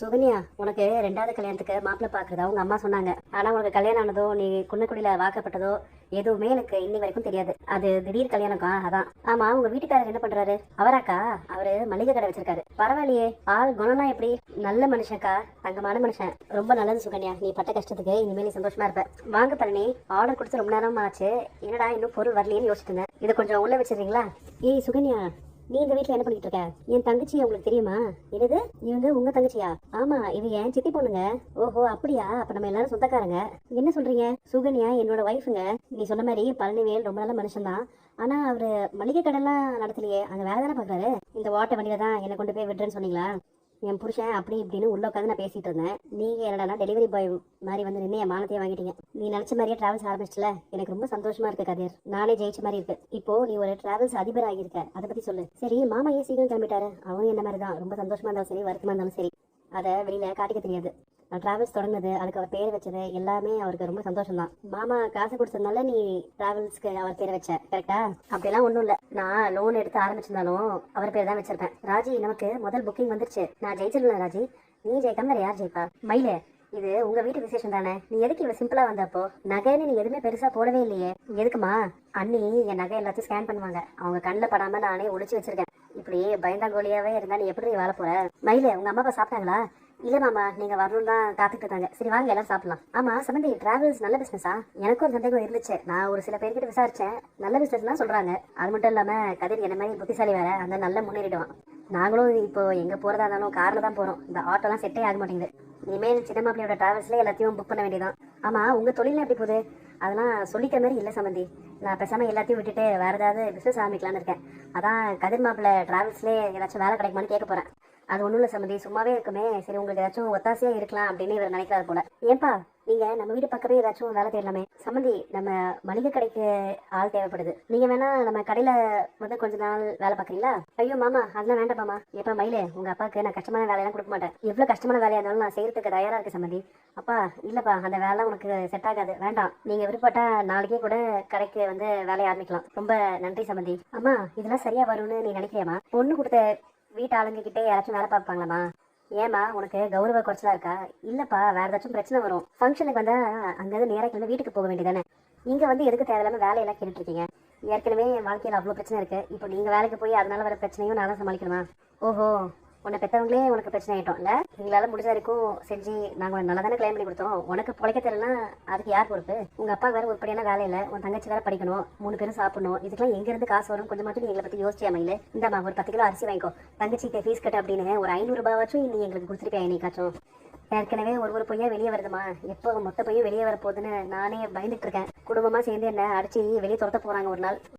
சுகன்யா உனக்கு ரெண்டாவது கல்யாணத்துக்கு மாப்பிள்ளை பார்க்குறதா உங்க அம்மா சொன்னாங்க. ஆனா உனக்கு கல்யாணம் ஆனதோ நீ குன்னக்குடியில வாக்கப்பட்டதோ எதுவுமே எனக்கு இன்னி வரைக்கும் தெரியாது. அது திடீர் கல்யாணம்க்கா அதான். ஆமா உங்க வீட்டுக்காரர் என்ன பண்றாரு? அவராக்கா? அவரு மளிகை கடை வச்சிருக்காரு. பரவாயில்லையே ஆள் குணம்னா எப்படி? நல்ல மனுஷன்க்கா தங்கமான மனுஷன். ரொம்ப நல்லது சுகன்யா நீ பட்ட கஷ்டத்துக்கு இனிமேல் நீ சந்தோஷமா இருப்ப. வாங்க பழனி ஆர்டர் கொடுத்து ரொம்ப நேரம் ஆச்சு என்னடா இன்னும் பொருள் வரலையேன்னு யோசிச்சுட்டு இருந்தேன். இதை கொஞ்சம் உள்ள வச்சிருக்கீங்களா ஏய் சுகன்யா. நீ இந்த வீட்டுல என்ன பண்ணிட்டு இருக்க? என் தங்கச்சி உங்களுக்கு தெரியுமா? என்னது? நீ வந்து உங்க தங்கச்சியா? ஆமா இது என் சித்தி பொண்ணுங்க. ஓஹோ அப்படியா? அப்ப நம்ம எல்லாரும் சொந்தக்காரங்க. என்ன சொல்றீங்க? சுகன்யா என்னோட ஒய்ஃபுங்க நீ சொன்ன மாதிரி பழனிவேல் ரொம்ப நல்ல மனுஷன்தான். ஆனா அவரு மளிகை கடைலாம் நடத்தலையே. அங்க வேலை தானே பாக்குறாரு? இந்த ஓட்ட வண்டியில தான் என்னை கொண்டு போய் விடுறேன்னு சொன்னீங்களா? என் புருஷன் அப்படி இப்படின்னு உள்ள உட்காந்து நான் பேசிட்டு இருந்தேன். நீங்கள் என்னடா டெலிவரி பாய் மாதிரி வந்து நின்று என் மானத்தையே வாங்கிட்டீங்க. நீ நினச்ச மாதிரியே ட்ராவல்ஸ் ஆரம்பிச்சிட்டல. எனக்கு ரொம்ப சந்தோஷமா இருக்கு கதிர். நானே ஜெயிச்ச மாதிரி இருக்கு. இப்போ நீ ஒரு ட்ராவல்ஸ் அதிபர் ஆகியிருக்க. அதை பத்தி சொல்லு. சரி மாமா ஏன் சீக்கிரம் கிளம்பிட்டாரு? அவனும் என்ன மாதிரி தான் ரொம்ப சந்தோஷமா இருந்தாலும் சரி வருத்தமா இருந்தாலும் சரி. அதை வெளியில காட்டிக்க தெரியாது. டிராவல்ஸ் தொடங்குது அதுக்கு அவர் பேர் வச்சது எல்லாமே அவருக்கு ரொம்ப சந்தோஷம் தான் மாமா காசு கொடுத்ததுனால நீ டிராவல்ஸ்க்கு அவர் பேர் வச்ச கரெக்டா அப்படிலாம் ஒன்றும் இல்லை. நான் லோன் எடுத்து ஆரம்பிச்சிருந்தாலும் அவர் பேர் தான் வச்சிருப்பேன். ராஜி நமக்கு முதல் புக்கிங் வந்துருச்சு. நான் ஜெயிச்சிருந்தேன் ராஜி? நீ ஜெயிக்காம வேற யார் ஜெயிப்பா? மயிலே இது உங்க வீட்டு விசேஷம் தானே? நீ எதுக்கு இவ்வளவு சிம்பிளா வந்தப்போ? நகைன்னு நீ எதுவுமே பெருசா போடவே இல்லையே. எதுக்குமா? அண்ணி என் நகை எல்லாத்தையும் ஸ்கேன் பண்ணுவாங்க. அவங்க கண்ணில் படாம நானே ஒழிச்சு வச்சிருக்கேன். இப்படி பயந்தாங்கோலியாவே இருந்தா நீ எப்படி வாழ போற? மயிலே உங்க அம்மா அப்பா சாப்பிட்டாங்களா? இல்ல மாமா நீங்க வரணும் தான் காத்துட்டு இருக்காங்க சரி வாங்க எல்லாம் சாப்பிடலாம். ஆமா சமந்தி டிராவல்ஸ் நல்ல பிசினஸா எனக்கும் ஒரு சந்தேகம் இருந்துச்சு. நான் ஒரு சில பேர்கிட்ட விசாரிச்சேன். நல்ல பிசினஸ் தான் சொல்றாங்க. அது மட்டும் இல்லாம கதிர் என்ன மாதிரி புத்திசாலி வேற. அந்த நல்ல முன்னேறிடுவான். நாங்களும் இப்போ எங்க போறதா இருந்தாலும் கார்ல தான் போறோம். இந்த ஆட்டோலாம் செட்டே ஆக மாட்டேங்குது. இனிமேல் சின்ன மாப்பிள்ளையோட டிராவல்ஸ்ல எல்லாத்தையும் புக் பண்ண வேண்டியதான் ஆமா உங்க தொழில் எப்படி போகுது? அதெல்லாம் சொல்லிக்கிற மாதிரி இல்லை சம்மந்தி நான் பேசாமல் எல்லாத்தையும் விட்டுட்டு வேறு ஏதாவது பிஸ்னஸ் ஆரம்பிக்கலான்னு இருக்கேன். அதான் கதிர் மாப்பிள்ள ட்ராவல்ஸ்லேயே ஏதாச்சும் வேலை கிடைக்குமான்னு கேட்க போகிறேன் அது ஒன்றும் இல்லை சம்மந்தி சும்மாவே இருக்குமே. சரி உங்களுக்கு ஏதாச்சும் ஒத்தாசையாக இருக்கலாம் அப்படின்னு இவர் நினைக்கிறார் போல. ஏன்பா நீங்கள் நம்ம வீட்டு பக்கமே ஏதாச்சும் வேலை தேடலாமே. சம்மந்தி நம்ம மளிகை கடைக்கு ஆள் தேவைப்படுது. நீங்கள் வேணா நம்ம கடையில் வந்து கொஞ்ச நாள் வேலை பார்க்குறீங்களா? ஐயோ மாமா அதெல்லாம் வேண்டாம் மாமா. எப்போ மயிலே உங்கள் அப்பாவுக்கு நான் கஷ்டமான வேலையெல்லாம் கொடுக்க மாட்டேன். எவ்வளோ கஷ்டமான வேலையாக இருந்தாலும் நான் செய்கிறதுக்கு தயாராக இருக்கு சம்மந்தி அப்பா இல்லைப்பா அந்த வேலை உனக்கு செட் ஆகாது. வேண்டாம். நீங்கள் விருப்பப்பட்டா நாளைக்கே கூட கடைக்கு வந்து வேலையை ஆரம்பிக்கலாம். ரொம்ப நன்றி சம்பந்தி அம்மா இதெல்லாம் சரியா வரும்னு நீ நினைக்கிறியாமா பொண்ணு கொடுத்த வீட்டு ஆளுங்க கிட்டே யாராச்சும் வேலை பார்ப்பாங்களாமா ஏமா உனக்கு கௌரவ குறைச்சலா இருக்கா? இல்லப்பா வேற ஏதாச்சும் பிரச்சனை வரும். ஃபங்க்ஷனுக்கு வந்தா அங்கிருந்து நேராக கிளம்பி வீட்டுக்கு போக வேண்டியதானே இங்க வந்து எதுக்கு தேவையில்லாம வேலையெல்லாம் கேட்டுட்டு இருக்கீங்க ஏற்கனவே என் வாழ்க்கையில் அவ்வளோ பிரச்சனை இருக்கு. இப்போ நீங்க வேலைக்கு போய் அதனால வர பிரச்சனையும் நான் தான் சமாளிக்கணுமா? ஓஹோ. உன்னை பெற்றவங்களே உனக்கு பிரச்சனை ஆயிட்டோம்ல எங்களால முடிஞ்ச வரைக்கும் செஞ்சு நாங்க நல்லா தானே கிளைம் பண்ணி கொடுத்தோம். உனக்கு பிழைக்க தெரியலனா அதுக்கு யார் பொறுப்பு? உங்க அப்பா வேற உருப்படியான வேலை இல்ல. உன் தங்கச்சி வேற படிக்கணும். மூணு பேரும் சாப்பிடணும். இதுக்கெல்லாம் எங்க இருந்து காசு வரும்? கொஞ்சம் மட்டும் எங்களை பத்தி யோசிச்சியா மயில இந்தாம்மா ஒரு பத்து கிலோ அரிசி வாங்கிக்கோ. தங்கச்சிக்கு ஃபீஸ் கட்டு அப்படின்னு ஒரு ஐநூறுரூபாவாச்சும் நீ எங்களுக்கு கொடுத்துருப்பியா என்னைக்காச்சும்? ஏற்கனவே ஒரு ஒரு பொய்யா வெளியே வருதுமா? எப்போ மொத்த பொய்யும் வெளியே வரப்போகுதுன்னு நானே பயந்துட்டு இருக்கேன். குடும்பமா சேர்ந்து என்ன அடிச்சு வெளியே துரத்த போகிறாங்க ஒரு நாள்.